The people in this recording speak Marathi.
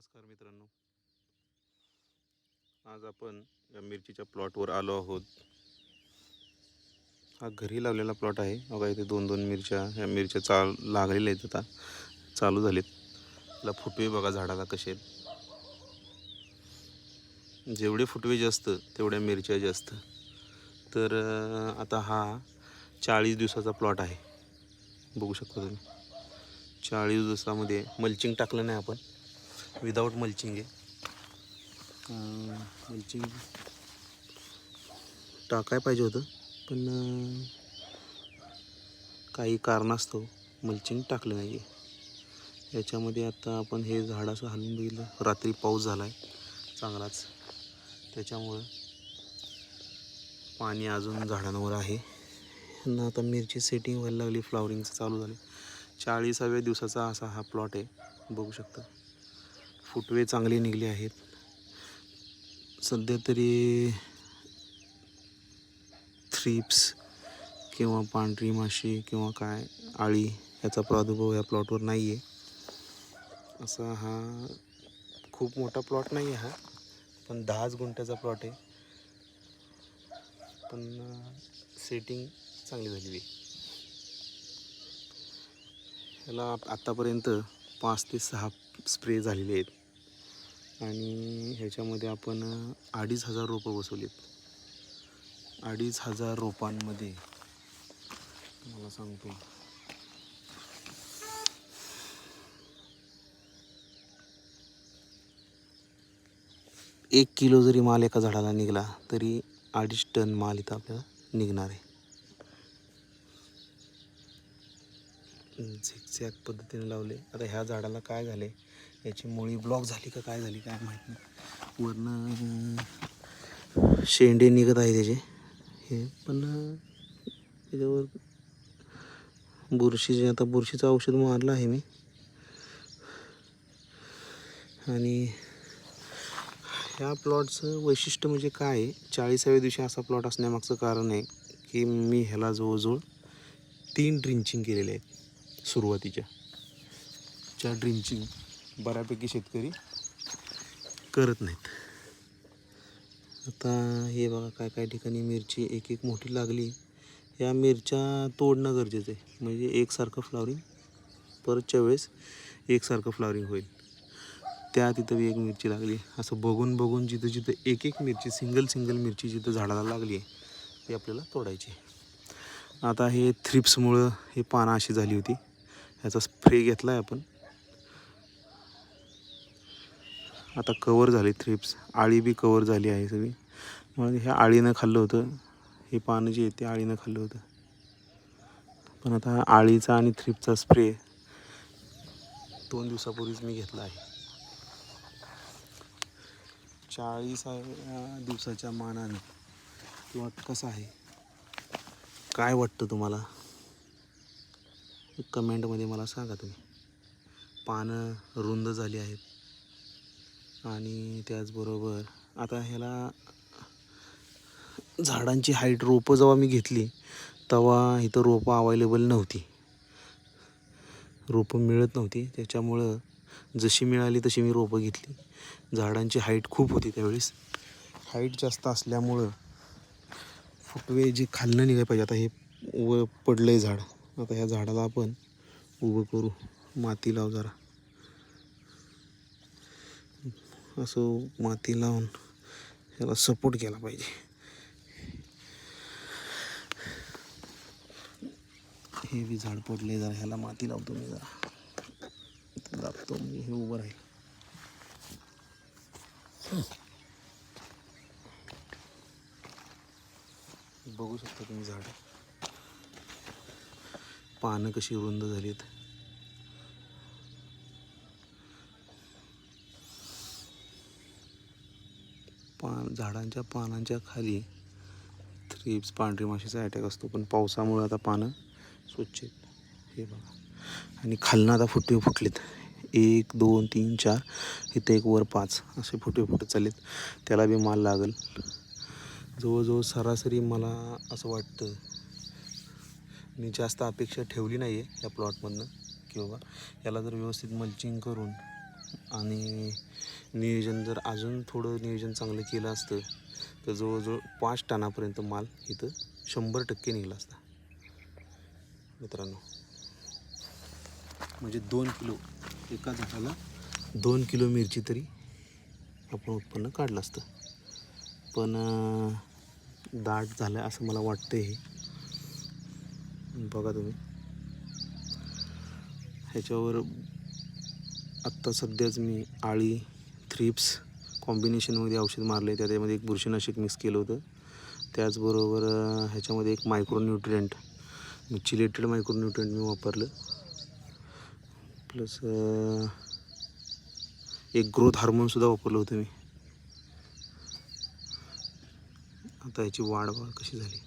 नमस्कार मित्रांनो. आज आपण या मिरचीच्या प्लॉटवर आलो आहोत. हा घरी लावलेला प्लॉट आहे. बघा इथे दोन दोन मिरच्या ह्या मिरच्या चाल लागलेल्या आहेत आता. चालू झालेत. त्याला फुटवे बघा झाडाला कसे आहेत. जेवढे फुटवे जास्त तेवढ्या मिरच्या जास्त. तर आता हा चाळीस दिवसाचा प्लॉट आहे. बघू शकता तुम्ही. चाळीस दिवसामध्ये मल्चिंग टाकलं नाही आपण. Without mulching. आहे मल्चिंग. टाकाय पाहिजे होतं पण काही कारणास्तव मल्चिंग टाकलं नाही आहे याच्यामध्ये आता आपण हे झाड असं हलवून बघितलं रात्री पाऊस झाला आहे चांगलाच. त्याच्यामुळं पाणी अजून झाडांवर आहे. यांना आता मिरची सेटिंग व्हायला लागली फ्लावरिंगचं चालू झाले चाळीसाव्या दिवसाचा असा हा प्लॉट आहे बघू शकता. फुटवे चांगले निघले आहेत. सध्या तरी थ्रिप्स किंवा पांढरी माशी किंवा काय आळी याचा प्रादुर्भाव या प्लॉटवर नाही आहे असा हा खूप मोठा प्लॉट नाही आहे हा पण दहाच गुंठ्याचा प्लॉट आहे. पण सेटिंग चांगली झालेली आहे. ह्याला आत्तापर्यंत पाच ते सहा स्प्रे झालेले आहेत. आणि ह्याच्यामध्ये आपण अडीच हजार रोपं बसवलीत. अडीच हजार रोपांमध्ये मला सांगतो. एक किलो जरी माल एका झाडाला निघाला तरी अडीच टन माल इथं आपल्याला निघणार आहे. झिकझॅक पद्धतीने लावले. आता ह्या झाडाला काय झाले याची मुळी ब्लॉक झाली का काय झाली काय माहीत नाही. वरनं शेंडे निघत आहे त्याचे. हे पण त्याच्यावर बुरशीचे आता बुरशीचं औषध मारलं आहे मी. आणि ह्या प्लॉटचं वैशिष्ट्य म्हणजे काय आहे? चाळीसाव्या दिवशी असा प्लॉट असण्यामागचं कारण आहे की मी ह्याला जवळजवळ तीन ड्रिंचिंग केलेले आहेत सुरुवातीच्या. ज्या ड्रिंचिंग बऱ्यापैकी शेतकरी करत नाहीत. आता हे बघा काय काय ठिकाणी मिरची एक एक मोठी लागली. या मिरच्या तोडणं गरजेचं आहे. म्हणजे एकसारखं फ्लॉवरिंग परतच्या वेळेस एकसारखं फ्लॉवरिंग होईल. त्या तिथं बी एक मिरची लागली. असं बघून बघून जिथं जिथं एक एक मिरची सिंगल सिंगल मिरची जिथं झाडाला लागली आहे ती आपल्याला तोडायची आता हे थ्रिप्समुळं हे पानं अशी झाली होती. ह्याचा स्प्रे घेतला आहे आपण. आता कवर झाली थ्रिप्स आळी बी कवर झाली आहे सगळी. मग ह्या आळीनं खाल्लं होतं. हे पानं जे आहे ते आळीनं खाल्लं होतं. पण आता आळीचा आणि थ्रिपचा स्प्रे दोन दिवसापूर्वीच मी घेतला आहे. चाळीसाव्या दिवसाच्या मानाने. किंवा कसं आहे? काय वाटतं तुम्हाला? कमेंटमध्ये मला सांगा तुम्ही. पानं रुंद झाली आहेत. आणि त्याचबरोबर आता ह्याला झाडांची हाईट रोपं जेव्हा मी घेतली तेव्हा इथं रोपं अवेलेबल नव्हती. रोपं मिळत नव्हती. त्याच्यामुळं जशी मिळाली तशी मी रोपं घेतली. झाडांची हाईट खूप होती त्यावेळेस. हाईट जास्त असल्यामुळं फुटवे जे खालनं निघाय पाहिजे. आता हे व पडलं आहे झाड. आता ह्या झाडाला आपण उभं करू. माती लाव जरा. असं माती लावून ह्याला सपोर्ट केला पाहिजे. हे बी झाड पडले जरा ह्याला माती लावतो मी जरा. इथं दाबतो मी हे उभं राहील. बघू शकता तुम्ही झाड. पानं कशी रुंद झालीत. पान झाडांच्या पानांच्या खाली थ्रिप्स पांढरी माशीचा अटॅक असतो. पण पावसामुळे आता पानं स्वच्छ आहेत. हे बघा. आणि खालनं आता फुटवे फुटलेत. एक दोन तीन चार इथे एक वर पाच असे फुटवे फुटत चाललेत. त्याला बी माल लागल. जवळजवळ सरासरी मला असं वाटतं मी जास्त अपेक्षा ठेवली नाही आहे या प्लॉटमधनं की बाबा याला जर व्यवस्थित मल्चिंग करून आणि नियोजन जर अजून थोडं नियोजन चांगलं केलं असतं तर जवळजवळ पाच टनापर्यंत माल इथं शंभर टक्के निघला असता. मित्रांनो म्हणजे दोन किलो एका झाडाला दोन किलो मिरची तरी आपण उत्पन्न काढलं असतं. पण दाट झालं असं मला वाटतं हे. बघा तुम्ही. ह्याच्यावर आत्ता सध्याच मी आळी थ्रिप्स कॉम्बिनेशनमध्ये औषध मारले त्याच्यामध्ये एक बुरशीनाशक मिक्स केलं होतं. त्याचबरोबर ह्याच्यामध्ये एक मायक्रोन्यूट्रियंट चिलेटेड मायक्रोन्यूट्रियंट मी वापरलं. प्लस एक ग्रोथ हार्मोनसुद्धा वापरलं होतं मी. आता ह्याची वाढ कशी झाली?